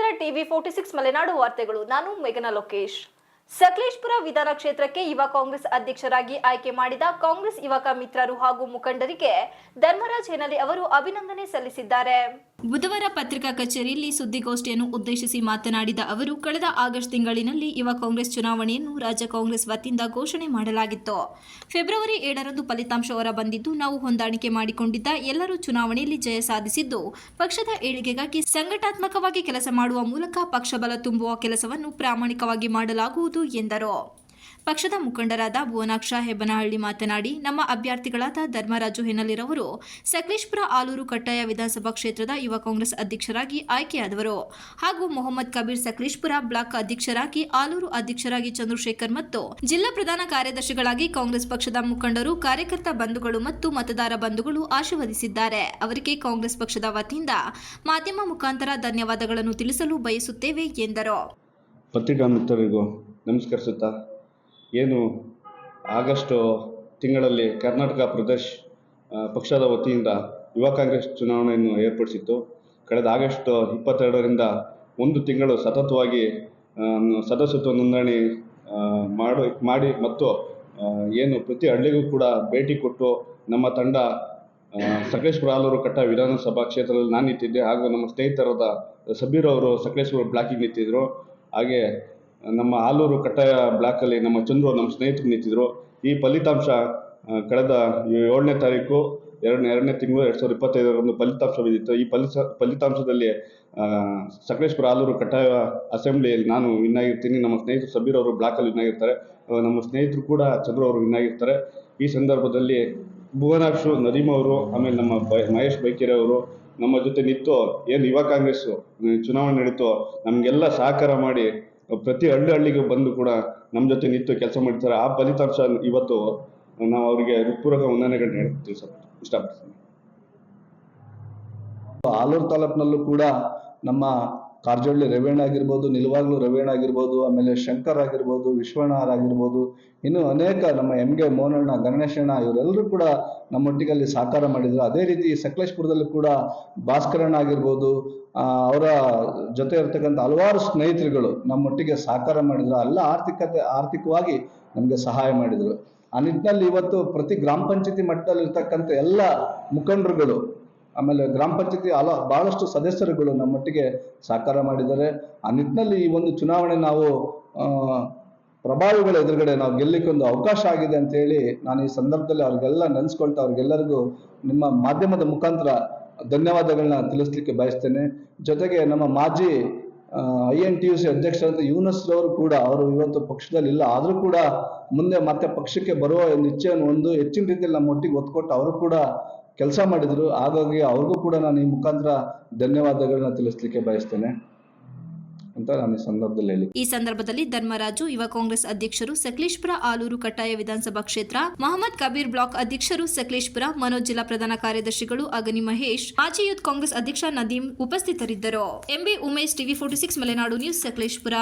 Forty six Malenadu ವಾರ್ತೆಗಳು. ನಾನು ಮೇಘನಾ ಲೋಕೇಶ್. ಸಕಲೇಶ್ಪುರ ವಿಧಾನ ಕ್ಷೇತ್ರಕ್ಕೆ ಯುವ ಕಾಂಗ್ರೆಸ್ ಅಧ್ಯಕ್ಷರಾಗಿ ಆಯ್ಕೆ ಮಾಡಿದ ಕಾಂಗ್ರೆಸ್ ಯುವಕ ಮಿತ್ರರು ಹಾಗೂ ಮುಖಂಡರಿಗೆ ಧರ್ಮರಾಜ್ ಹೆನಲಿ ಅವರು ಅಭಿನಂದನೆ ಸಲ್ಲಿಸಿದ್ದಾರೆ. ಬುಧವಾರ ಪತ್ರಿಕಾ ಕಚೇರಿಯಲ್ಲಿ ಸುದ್ದಿಗೋಷ್ಠಿಯನ್ನು ಉದ್ದೇಶಿಸಿ ಮಾತನಾಡಿದ ಅವರು, ಕಳೆದ ಆಗಸ್ಟ್ ತಿಂಗಳಿನಲ್ಲಿ ಯುವ ಕಾಂಗ್ರೆಸ್ ಚುನಾವಣೆಯನ್ನು ರಾಜ್ಯ ಕಾಂಗ್ರೆಸ್ ವತಿಯಿಂದ ಘೋಷಣೆ ಮಾಡಲಾಗಿತ್ತು. ಫೆಬ್ರವರಿ ಏಳರಂದು ಫಲಿತಾಂಶ ಹೊರಬಂದಿದ್ದು, ನಾವು ಹೊಂದಾಣಿಕೆ ಮಾಡಿಕೊಂಡಿದ್ದ ಎಲ್ಲರೂ ಚುನಾವಣೆಯಲ್ಲಿ ಜಯ ಸಾಧಿಸಿದ್ದು, ಪಕ್ಷದ ಏಳಿಗೆಗಾಗಿ ಸಂಘಟಾತ್ಮಕವಾಗಿ ಕೆಲಸ ಮಾಡುವ ಮೂಲಕ ಪಕ್ಷ ಬಲ ತುಂಬುವ ಕೆಲಸವನ್ನು ಪ್ರಾಮಾಣಿಕವಾಗಿ ಮಾಡಲಾಗುವುದು ಎಂದರು. ಪಕ್ಷದ ಮುಖಂಡರಾದ ಭುವನಾಕ್ಷ ಹೆಬ್ಬನಹಳ್ಳಿ ಮಾತನಾಡಿ, ನಮ್ಮ ಅಭ್ಯರ್ಥಿಗಳಾದ ಧರ್ಮರಾಜು ಹೆನ್ನಲಿರವರು, ಸಕಲೇಶ್ಪುರ ಆಲೂರು ಕಟ್ಟಾಯ ವಿಧಾನಸಭಾ ಕ್ಷೇತ್ರದ ಯುವ ಕಾಂಗ್ರೆಸ್ ಅಧ್ಯಕ್ಷರಾಗಿ ಆಯ್ಕೆಯಾದವರು ಹಾಗೂ ಮೊಹಮ್ಮದ್ ಕಬೀರ್ ಸಕಲೇಶ್ಪುರ ಬ್ಲಾಕ್ ಅಧ್ಯಕ್ಷರಾಗಿ, ಆಲೂರು ಅಧ್ಯಕ್ಷರಾಗಿ ಚಂದ್ರಶೇಖರ್ ಮತ್ತು ಜಿಲ್ಲಾ ಪ್ರಧಾನ ಕಾರ್ಯದರ್ಶಿಗಳಾಗಿ ಕಾಂಗ್ರೆಸ್ ಪಕ್ಷದ ಮುಖಂಡರು, ಕಾರ್ಯಕರ್ತ ಬಂಧುಗಳು ಮತ್ತು ಮತದಾರ ಬಂಧುಗಳು ಆಶೀರ್ವದಿಸಿದ್ದಾರೆ. ಅವರಿಗೆ ಕಾಂಗ್ರೆಸ್ ಪಕ್ಷದ ವತಿಯಿಂದ ಮಾಧ್ಯಮ ಮುಖಾಂತರ ಧನ್ಯವಾದಗಳನ್ನು ತಿಳಿಸಲು ಬಯಸುತ್ತೇವೆ ಎಂದರು. ಪತ್ರಿಕಾ ಮಿತ್ರರಿಗೂ ನಮಸ್ಕರಿಸುತ್ತಾ ಏನು ಆಗಸ್ಟು ತಿಂಗಳಲ್ಲಿ ಕರ್ನಾಟಕ ಪ್ರದೇಶ್ ಪಕ್ಷದ ವತಿಯಿಂದ ಯುವ ಕಾಂಗ್ರೆಸ್ ಚುನಾವಣೆಯನ್ನು ಏರ್ಪಡಿಸಿತ್ತು. ಕಳೆದ ಆಗಸ್ಟ್ ಇಪ್ಪತ್ತೆರಡರಿಂದ ಒಂದು ತಿಂಗಳು ಸತತವಾಗಿ ಸದಸ್ಯತ್ವ ನೋಂದಣಿ ಮಾಡು, ಮಾಡಿ ಮತ್ತು ಏನು ಪ್ರತಿ ಹಳ್ಳಿಗೂ ಕೂಡ ಭೇಟಿ ಕೊಟ್ಟು ನಮ್ಮ ತಂಡ ಸಕಲೇಶ್ವರ ಆಲೂರು ಕಟ್ಟ ವಿಧಾನಸಭಾ ಕ್ಷೇತ್ರದಲ್ಲಿ ನಾನು ನಿಂತಿದ್ದೆ. ಹಾಗೂ ನಮ್ಮ ಸ್ನೇಹಿತರಾದ ಸಬೀರ್ ಅವರು ಸಕಲೇಶ್ಪುರ ಬ್ಲಾಕಿಗೆ ನಿಂತಿದ್ದರು ಹಾಗೆ ನಮ್ಮ ಆಲೂರು ಕಟ್ಟಾಯ ಬ್ಲಾಕಲ್ಲಿ ನಮ್ಮ ಚಂದ್ರು ನಮ್ಮ ಸ್ನೇಹಿತರು ನಿಂತಿದ್ರು. ಈ ಫಲಿತಾಂಶ ಕಳೆದ ಏಳನೇ ತಾರೀಕು, ಎರಡನೇ ಎರಡನೇ ತಿಂಗಳು ಎರಡು ಸಾವಿರದ ಇಪ್ಪತ್ತೈದರಂದು ಫಲಿತಾಂಶ ಬಿದ್ದಿತ್ತು ಈ ಫಲಿತ ಫಲಿತಾಂಶದಲ್ಲಿ ಸಕಲೇಶ್ಪುರ ಆಲೂರು ಕಟ್ಟಾಯ ಅಸೆಂಬ್ಲಿಯಲ್ಲಿ ನಾನು ವಿನ್ ಆಗಿರ್ತೀನಿ. ನಮ್ಮ ಸ್ನೇಹಿತರು ಸಬೀರ್ ಅವರು ಬ್ಲಾಕಲ್ಲಿ ವಿನ್ ಆಗಿರ್ತಾರೆ. ನಮ್ಮ ಸ್ನೇಹಿತರು ಕೂಡ ಚಂದ್ರು ಅವರು ವಿನ್ ಆಗಿರ್ತಾರೆ. ಈ ಸಂದರ್ಭದಲ್ಲಿ ಭುವನಾಕ್ಷು, ನದೀಮ್ ಅವರು, ಆಮೇಲೆ ನಮ್ಮ ಬೈ, ಮಹೇಶ್ ಬೈಕೇರಿ ಅವರು ನಮ್ಮ ಜೊತೆ ನಿಂತು ಏನು ಯುವ ಕಾಂಗ್ರೆಸ್ಸು ಚುನಾವಣೆ ನಡೀತು, ನಮಗೆಲ್ಲ ಸಹಕಾರ ಮಾಡಿ ಪ್ರತಿ ಹಳ್ಳಿ ಹಳ್ಳಿಗೆ ಬಂದು ಕೂಡ ನಮ್ಮ ಜೊತೆ ನಿಂತು ಕೆಲಸ ಮಾಡ್ತಾರೆ. ಆ ಫಲಿತಾಂಶ ಇವತ್ತು ನಾವು ಅವರಿಗೆ ಹೃತ್ಪೂರ್ವಕ ವಂದನೆಗಳನ್ನ ಹೇಳ್ತೀವಿ ಸರ್. ಇಷ್ಟಪಡ್ತೀನಿ. ಆಲೂರು ತಾಲೂಕಿನಲ್ಲೂ ಕೂಡ ನಮ್ಮ ಕಾರ್ಜೋಳ್ಳಿ ರವೇಣ ಆಗಿರ್ಬೋದು, ನಿಲುವಾಗ್ಲು ರವೇಣ ಆಗಿರ್ಬೋದು, ಆಮೇಲೆ ಶಂಕರ್ ಆಗಿರ್ಬೋದು, ವಿಶ್ವನಾಥ್ ಆಗಿರ್ಬೋದು, ಇನ್ನು ಅನೇಕ ನಮ್ಮ ಎಂ ಗೆ ಮೋನಣ್ಣ ಗಣೇಶಣ್ಣ ಇವರೆಲ್ಲರೂ ಕೂಡ ನಮ್ಮೊಟ್ಟಿಗೆ ಅಲ್ಲಿ ಸಹಕಾರ ಮಾಡಿದ್ರು. ಅದೇ ರೀತಿ ಸಕಲೇಶ್ಪುರದಲ್ಲಿ ಕೂಡ ಭಾಸ್ಕರಣ್ಣ ಆಗಿರ್ಬೋದು ಅವರ ಜೊತೆ ಇರ್ತಕ್ಕಂಥ ಹಲವಾರು ಸ್ನೇಹಿತರುಗಳು ನಮ್ಮೊಟ್ಟಿಗೆ ಸಹಕಾರ ಮಾಡಿದ್ರು. ಎಲ್ಲ ಆರ್ಥಿಕತೆ, ಆರ್ಥಿಕವಾಗಿ ನಮಗೆ ಸಹಾಯ ಮಾಡಿದ್ರು. ಆ ನಿಟ್ಟಿನಲ್ಲಿ ಇವತ್ತು ಪ್ರತಿ ಗ್ರಾಮ ಪಂಚಾಯತಿ ಮಟ್ಟದಲ್ಲಿ ಇರ್ತಕ್ಕಂಥ ಎಲ್ಲ ಮುಖಂಡರುಗಳು ಆಮೇಲೆ ಗ್ರಾಮ ಪಂಚಾಯತಿ ಹಲ ಬಹಳಷ್ಟು ಸದಸ್ಯರುಗಳು ನಮ್ಮೊಟ್ಟಿಗೆ ಸಹಕಾರ ಮಾಡಿದ್ದಾರೆ. ಆ ನಿಟ್ಟಿನಲ್ಲಿ ಈ ಒಂದು ಚುನಾವಣೆ ನಾವು ಪ್ರಭಾವಿಗಳ ಎದುರುಗಡೆ ನಾವು ಗೆಲ್ಲಕ್ಕೆ ಒಂದು ಅವಕಾಶ ಆಗಿದೆ ಅಂತ ಹೇಳಿ ನಾನು ಈ ಸಂದರ್ಭದಲ್ಲಿ ಅವ್ರಿಗೆಲ್ಲ ನೆನೆಸ್ಕೊಳ್ತಾ ಅವ್ರಿಗೆಲ್ಲರಿಗೂ ನಿಮ್ಮ ಮಾಧ್ಯಮದ ಮುಖಾಂತರ ಧನ್ಯವಾದಗಳನ್ನ ತಿಳಿಸ್ಲಿಕ್ಕೆ ಬಯಸ್ತೇನೆ. ಜೊತೆಗೆ ನಮ್ಮ ಮಾಜಿ I N T U C ಅಧ್ಯಕ್ಷರಾದ ಯೂನಸ್ ರವರು ಕೂಡ ಅವರು ಇವತ್ತು ಪಕ್ಷದಲ್ಲಿ ಇಲ್ಲ. ಆದರೂ ಕೂಡ ಮುಂದೆ ಮತ್ತೆ ಪಕ್ಷಕ್ಕೆ ಬರುವ ಒಂದು ಇಚ್ಛೆಯನ್ನು ಒಂದು ಹೆಚ್ಚಿನ ರೀತಿಯಲ್ಲಿ ನಮ್ಮ ಒಟ್ಟಿಗೆ ಒತ್ತು ಕೊಟ್ಟು ಅವರು ಕೂಡ ಕೆಲಸ ಮಾಡಿದ್ರು. ಹಾಗಾಗಿ ಅವ್ರಿಗೂ ಕೂಡ ನಾನು ಈ ಮುಖಾಂತರ ಧನ್ಯವಾದಗಳನ್ನ ತಿಳಿಸ್ಲಿಕ್ಕೆ ಬಯಸ್ತೇನೆ ಅಂತ ನಾನು ಈ ಸಂದರ್ಭದಲ್ಲಿ ಈ ಸಂದರ್ಭದಲ್ಲಿ ಧರ್ಮರಾಜು, ಯುವ ಕಾಂಗ್ರೆಸ್ ಅಧ್ಯಕ್ಷರು, ಸಕಲೇಶ್ಪುರ ಆಲೂರು ಕಟ್ಟಾಯ ವಿಧಾನಸಭಾ ಕ್ಷೇತ್ರ, ಮಹಮ್ಮದ್ ಕಬೀರ್ ಬ್ಲಾಕ್ ಅಧ್ಯಕ್ಷರು, ಸಕಲೇಶ್ಪುರ ಮನೋಜ್ ಜಿಲ್ಲಾ ಪ್ರಧಾನ ಕಾರ್ಯದರ್ಶಿಗಳು ಅಗನಿ ಮಹೇಶ್, ಮಾಜಿ ಯೂತ್ ಕಾಂಗ್ರೆಸ್ ಅಧ್ಯಕ್ಷ ನದೀಮ್ ಉಪಸ್ಥಿತರಿದ್ದರು. MB Umesh TV forty six Malenadu news, Sakleshpur.